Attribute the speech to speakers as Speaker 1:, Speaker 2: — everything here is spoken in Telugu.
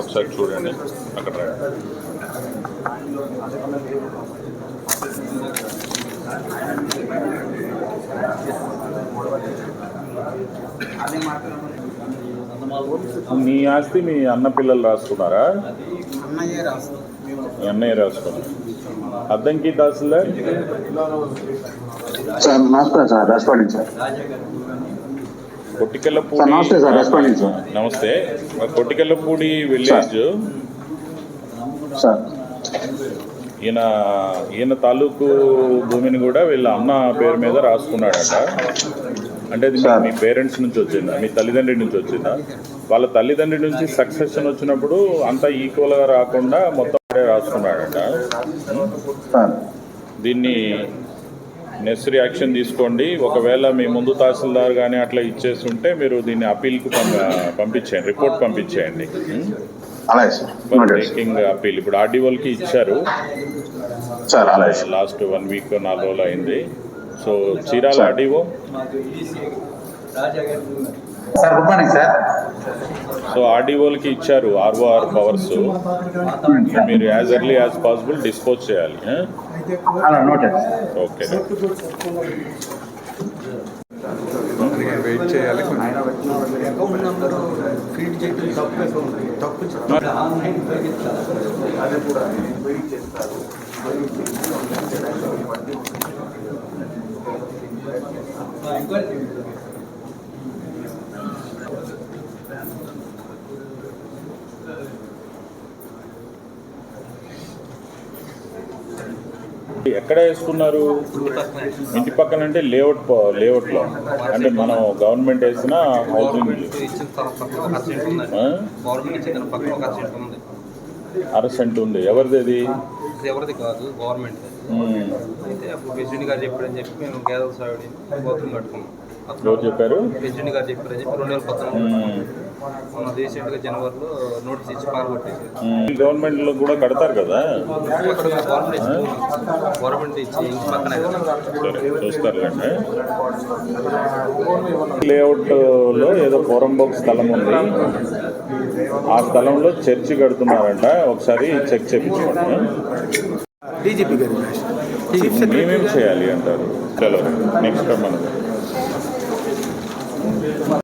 Speaker 1: ఒకసారి చూడండి. అక్కడ రండి. మీ ఆస్తి మీ అన్న పిల్లలు రాసుకున్నారా?
Speaker 2: అన్నయ్య రాస్తాం
Speaker 1: మీ అన్నయ్య రాసుకున్నారు అద్దంకి తహసీల్దార్?
Speaker 3: సార్ నమస్కారం sir responding sir.
Speaker 1: Kottikellapudi
Speaker 3: sir, నమస్తే
Speaker 1: కొట్టికెళ్ళపూడి విలేజ్ ఈయన ఈయన తాలూకు భూమిని కూడా వీళ్ళ అన్న పేరు మీద రాసుకున్నాడట. అంటే మీ- పేరెంట్స్ నుంచి వచ్చిందా? మీ తల్లిదండ్రి నుంచి వచ్చిందా? వాళ్ళ తల్లిదండ్రి నుంచి సక్సెషన్ వచ్చినప్పుడు అంతా ఈక్వల్గా రాకుండా మొత్తం రాసుకున్నాడట. దీన్ని నెసరీ యాక్షన్ తీసుకోండి. ఒకవేళ మీ ముందు తహసీల్దార్ కానీ అట్లా ఇచ్చేసి ఉంటే మీరు దీన్ని అప్పీల్కి పంపించేయండి. రిపోర్ట్ పంపించేయండి. టేకింగ్ అప్పీల్ ఇప్పుడు ఆర్డీఓలకి ఇచ్చారు.
Speaker 3: సార్ అలాగే సార్.
Speaker 1: లాస్ట్ వన్ వీక్ నాలుగు రోజులు అయింది. సో చీరాల. ఆర్డీఓ? సో ఆర్డీఓలకి ఇచ్చారు ఆర్ఓఆర్ పవర్స్. మీరు as early as possible dispose చేయాలి.
Speaker 3: అలా నోటెడ్
Speaker 1: ఓకే.
Speaker 4: వెయిట్ చేయాలి కొంచెం
Speaker 2: అకౌంట్ నెంబర్ ఫీడ్ చేయడం తప్పు తప్పు చెప్పాలి.
Speaker 1: ఎక్కడ వేసుకున్నారు? ఇంటి పక్కన అంటే లేఅవుట్ లేఅవుట్లో. అంటే మనం గవర్నమెంట్ వేసిన హౌసింగ్ అర సెంట్ ఉంది. ఎవరిది అది
Speaker 5: ఎవరిది కాదు గవర్నమెంట్. అయితే అప్పుడు ప్రెసిడెంట్ గారు చెప్పారని చెప్పి మేము గేదెల సావిడి గోత్రం కట్టుకున్నాం.
Speaker 1: ఎవరు చెప్పారు?
Speaker 5: ప్రెసిడెంట్ గారు చెప్పారని చెప్పి రెండు వేల పంతొమ్మిది. మొన్న రీసెంట్గా జనవరిలో నోటీస్ ఇచ్చి పాలు కొట్టేసారు
Speaker 1: ఉమ్. గవర్నమెంట్లో కూడా కడతారు కదా?
Speaker 5: గవర్నమెంట్ ఇచ్చి గవర్నమెంట్ ఇచ్చి ఇంటి పక్కనే
Speaker 1: చూస్తారులేండి. లేఅవుట్లో ఏదో పోరంబోక్ స్థలం ఉంది. ఆ స్థలంలో చర్చి కడుతున్నారంట. ఒకసారి చెక్ చేయించుకోండి
Speaker 2: డీజీపీ గారి.
Speaker 1: మేమేం చేయాలి అంటారు? చలో నెక్స్ట్ మనం Gracias.